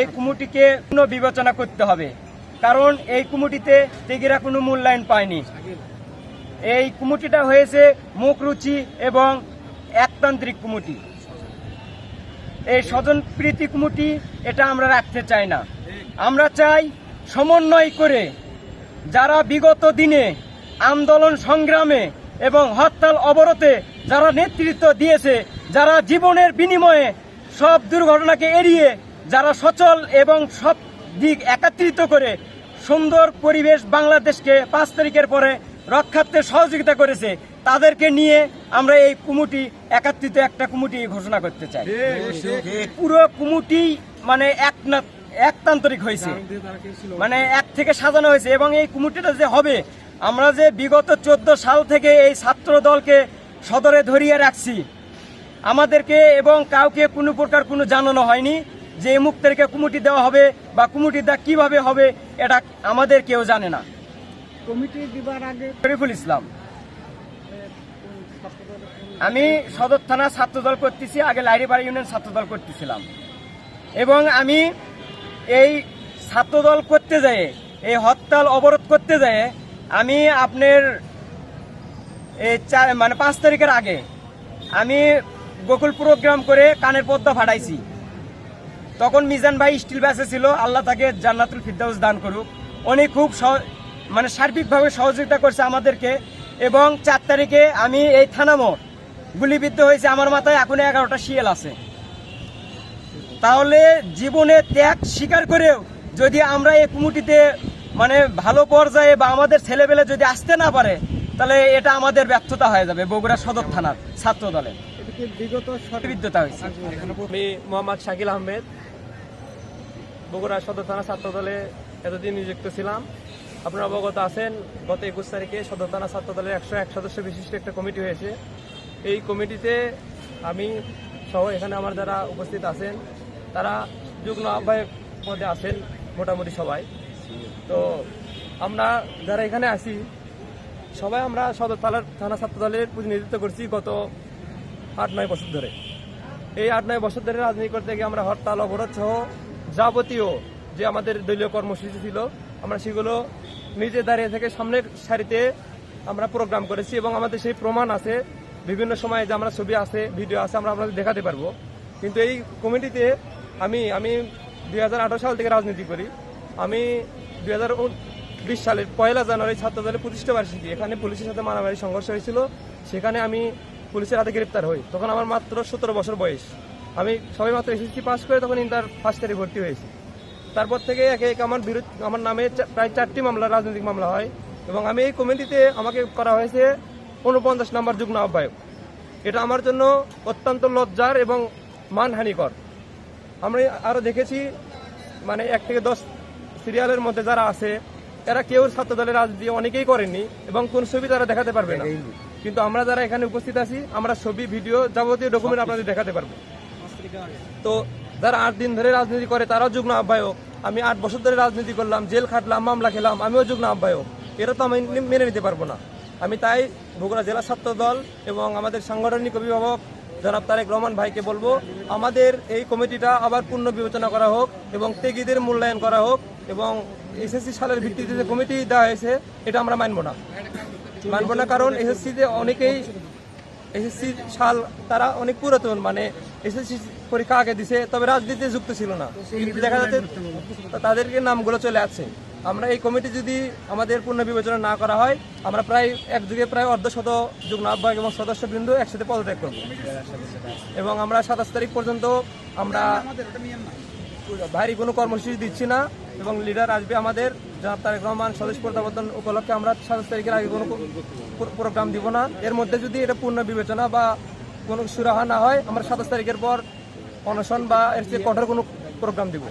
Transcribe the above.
এই কুমুটিকে বিবেচনা করতে হবে। কারণ এই কুমুটিতে তেগিরা কোনো মূল্যায়ন পায়নি। এই কুমুটিটা হয়েছে মুখরুচি এবং একতান্ত্রিক কুমুটি। এই স্বজন প্রীতি কুমুটি এটা আমরা রাখতে চাই না। আমরা চাই সমন্বয় করে যারা বিগত দিনে আন্দোলন সংগ্রামে এবং হরতাল অবরোধে যারা নেতৃত্ব দিয়েছে, যারা জীবনের বিনিময়ে সব দুর্ঘটনাকে এড়িয়ে যারা সচল এবং সব দিক একত্রিত করে সুন্দর পরিবেশ বাংলাদেশকে পাঁচ তারিখের পরে রক্ষার্থে সহযোগিতা করেছে, তাদেরকে নিয়ে আমরা এই কুমুটি একত্রিত একটা কুমুটি ঘোষণা করতে চাই। পুরো কুমুটি মানে এক না একতান্তরিক হয়েছে। মানে এক থেকে সাজানো হয়েছে এবং এই কুমুটিটা যে হবে, আমরা যে বিগত চোদ্দ সাল থেকে এই ছাত্র দলকে সদরে ধরিয়ে রাখছি, আমাদেরকে এবং কাউকে কোনো প্রকার কোনো জানানো হয়নি। যে মুক্তেরকে কুমুটি দেওয়া হবে বা কুমুটিটা কীভাবে হবে এটা আমাদের কেউ জানে না। কমিটি দিবার আগে শরীফুল ইসলাম। আমি সদর থানা ছাত্রদল করতেছি আগে লাইরিপাড়া ইউনিয়ন ছাত্রদল করতেছিলাম। এবং আমি এই ছাত্রদল করতে যেয়ে এই হরতাল অবরোধ করতে যেয়ে আমি আপনার এই মানে পাঁচ তারিখের আগে আমি গোকুল প্রোগ্রাম করে কানের পদ্মা ফাটাইছি। তখন মিজান ভাই স্টিল ব্যাসে ছিল আল্লাহ তাকে জান্নাতুল ফিরদাউস দান করুক। উনি খুব মানে সার্বিকভাবে সহযোগিতা করছে আমাদেরকে এবং চার তারিখে আমি এই থানা মোড় গুলিবিদ্ধ হয়েছে আমার মাথায় এখন এগারোটা শিয়াল আছে। তাহলে জীবনে ত্যাগ স্বীকার করেও যদি আমরা এই কুমুটিতে মানে ভালো পর্যায়ে বা আমাদের ছেলেবেলে যদি আসতে না পারে তাহলে এটা আমাদের ব্যর্থতা হয়ে যাবে বগুড়া সদর থানার ছাত্র দলের বিগত হয়েছে। আমি মোহাম্মদ শাকিল আহমেদ বগুড়া সদর থানা ছাত্র দলে এতদিন নিযুক্ত ছিলাম। আপনারা অবগত আছেন, গত একুশ তারিখে সদর থানা ছাত্র দলের একশো এক সদস্য বিশিষ্ট একটা কমিটি হয়েছে। এই কমিটিতে আমি সহ এখানে আমার যারা উপস্থিত আছেন, তারা যুগ্ম আহ্বায়ক পদে আছেন মোটামুটি সবাই। তো আমরা যারা এখানে আছি, সবাই আমরা সদর থানার থানা ছাত্র দলের প্রতিনিধিত্ব করছি গত আট নয় বছর ধরে। এই আট নয় বছর ধরে রাজনীতি করতে গিয়ে আমরা হরতাল, অবরোধ সহ যাবতীয় যে আমাদের দলীয় কর্মসূচি ছিল, আমরা সেগুলো নিজে দাঁড়িয়ে থেকে সামনের সারিতে আমরা প্রোগ্রাম করেছি এবং আমাদের সেই প্রমাণ আছে। বিভিন্ন সময়ে যে আমরা ছবি আছে ভিডিও আছে, আমরা আপনাদের দেখাতে পারব। কিন্তু এই কমিটিতে আমি আমি দু হাজার আঠেরো সাল থেকে রাজনীতি করি। আমি দুই বিশ সালের পয়লা জানুয়ারি ছাত্র দলের প্রতিষ্ঠা বার্ষিকী, এখানে পুলিশের সাথে মারামারি সংঘর্ষ হয়েছিল। সেখানে আমি পুলিশের হাতে গ্রেপ্তার হই। তখন আমার মাত্র সতেরো বছর বয়স। আমি সবাই মাত্র এসএসসি পাস করে তখন ইন্টার ফার্স্ট ইয়ারে ভর্তি হয়েছি। তারপর থেকে একে একে আমার বিরুদ্ধ আমার নামে প্রায় চারটি মামলা রাজনৈতিক মামলা হয় এবং আমি এই কমিটিতে আমাকে করা হয়েছে উনপঞ্চাশ নম্বর যুগ্ম আহ্বায়ক। এটা আমার জন্য অত্যন্ত লজ্জার এবং মানহানিকর। আমরা আরও দেখেছি মানে এক থেকে দশ সিরিয়ালের মধ্যে যারা আছে এরা কেউ ছাত্র দলের রাজনীতি অনেকেই করেননি এবং কোন ছবি তারা দেখাতে পারবে না। কিন্তু আমরা যারা এখানে উপস্থিত আছি আমরা ছবি ভিডিও যাবতীয় ডকুমেন্ট আপনাদের দেখাতে পারব। তো যারা আট দিন ধরে রাজনীতি করে, তারাও যুগ্ম আহ্বায়ক। আমি আট বছর ধরে রাজনীতি করলাম, জেল খাটলাম, মামলা খেলাম, আমিও যুগ্ম আহ্বায়ক। এটা তো আমি মেনে নিতে পারব না। আমি তাই বগুড়া জেলা ছাত্র দল এবং আমাদের সাংগঠনিক অভিভাবক জনাব তারেক রহমান ভাইকে বলব, আমাদের এই কমিটিটা আবার পূর্ণ বিবেচনা করা হোক এবং তেগিদের মূল্যায়ন করা হোক এবং এসএসসি সালের ভিত্তিতে যে কমিটি দেওয়া হয়েছে, এটা আমরা মানবো না। মানবো না কারণ এসএসসিতে অনেকেই এসএসসি সাল তারা অনেক পুরাতন মানে এসএসসি পরীক্ষা আগে দিছে তবে রাজনীতিতে যুক্ত ছিল না। কিন্তু দেখা যাচ্ছে তাদেরকে নামগুলো চলে আসছে। আমরা এই কমিটি যদি আমাদের পূর্ণ বিবেচনা না করা হয় আমরা প্রায় এক যুগে প্রায় অর্ধশত যুগ্ম আহ্বায়ক এবং সদস্য সদস্যবৃন্দ একসাথে পদত্যাগ করব। এবং আমরা সাতাশ তারিখ পর্যন্ত আমরা ভারী কোনো কর্মসূচি দিচ্ছি না এবং লিডার আসবে আমাদের। জনাব তারেক রহমান স্বদেশ প্রত্যাবর্তন উপলক্ষে আমরা সাতাশ তারিখের আগে কোনো প্র- প্রোগ্রাম দিব না। এর মধ্যে যদি এটা পূর্ণ বিবেচনা বা কোনো সুরাহা না হয়, আমরা সাতাশ তারিখের পর অনশন বা এর চেয়ে কঠোর কোনো প্রোগ্রাম দিব।